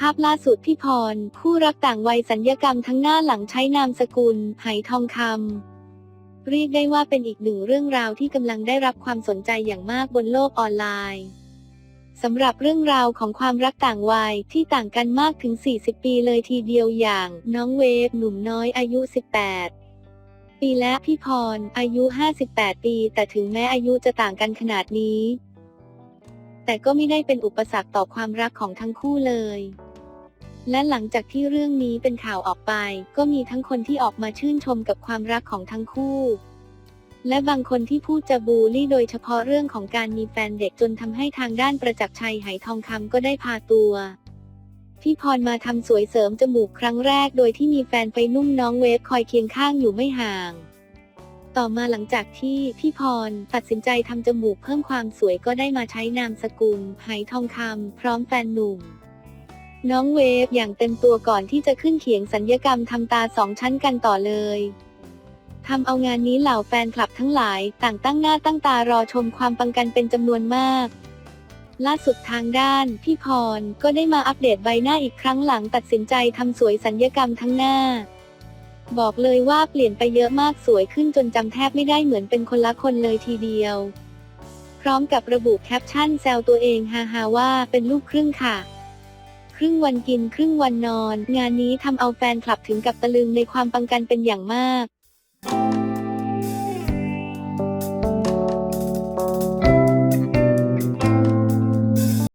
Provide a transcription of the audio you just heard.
ภาพล่าสุดพี่พร คู่รักต่างวัยสัญญกรรมทั้งหน้าหลังใช้นามสกุล ไหทองคำเรียกได้ว่าเป็นอีกหนึ่งเรื่องราวที่กำลังได้รับความสนใจอย่างมากบนโลกออนไลน์สำหรับเรื่องราวของความรักต่างวัยที่ต่างกันมากถึง 40 ปีเลยทีเดียวอย่าง น้องเวฟหนุ่มน้อยอายุ 18 ปีและพี่พร อายุ 58 ปี แต่ถึงแม้อายุจะต่างกันขนาดนี้ แต่ก็ไม่ได้เป็นอุปสรรคต่อความรักของทั้งคู่เลย และหลังจากที่เรื่องนี้เป็นข่าวออกไป ก็มีทั้งคนที่ออกมาชื่นชมกับความรักของทั้งคู่ และบางคนที่พูดจะบูลลี่โดยเฉพาะเรื่องของการมีแฟนเด็กจนทำให้ทางด้านประจักษ์ชัยไหทองคำก็ได้พาตัวพี่พรมาทำสวยเสริมจมูกครั้งแรกโดยที่มีแฟนไปนุ่มน้องเวฟคอยเคียงข้างอยู่ไม่ห่าง ต่อมาหลังจากที่พี่พรตัดสินใจทำจมูกเพิ่มความสวยก็ได้มาใช้นามสกุลไหทองคำพร้อมแฟนหนุ่ม น้องเวฟอย่างเต็มตัวก่อนที่จะขึ้นเขียงสัญญกรรมทำตาสองชั้นกันต่อเลยทำเอางานนี้เหล่าแฟนคลับทั้งหลาย ต่างตั้งหน้าตั้งตารอชมความปังกันเป็นจำนวนมาก ล่าสุดทางด้าน พี่พรก็ได้มาอัปเดตใบหน้าอีกครั้งหลังตัดสินใจทำสวยสัญญกรรมทั้งหน้า บอกเลยว่าเปลี่ยนไปเยอะมากสวยขึ้นจนจำแทบไม่ได้เหมือนเป็นคนละคนเลยทีเดียว พร้อมกับระบุแคปชั่นแซวตัวเองฮาฮาๆว่าเป็นลูกครึ่งค่ะ ครึ่งวันกินครึ่งวันนอน งานนี้ทำเอาแฟนคลับถึงกับตะลึงในความปังกันเป็นอย่างมาก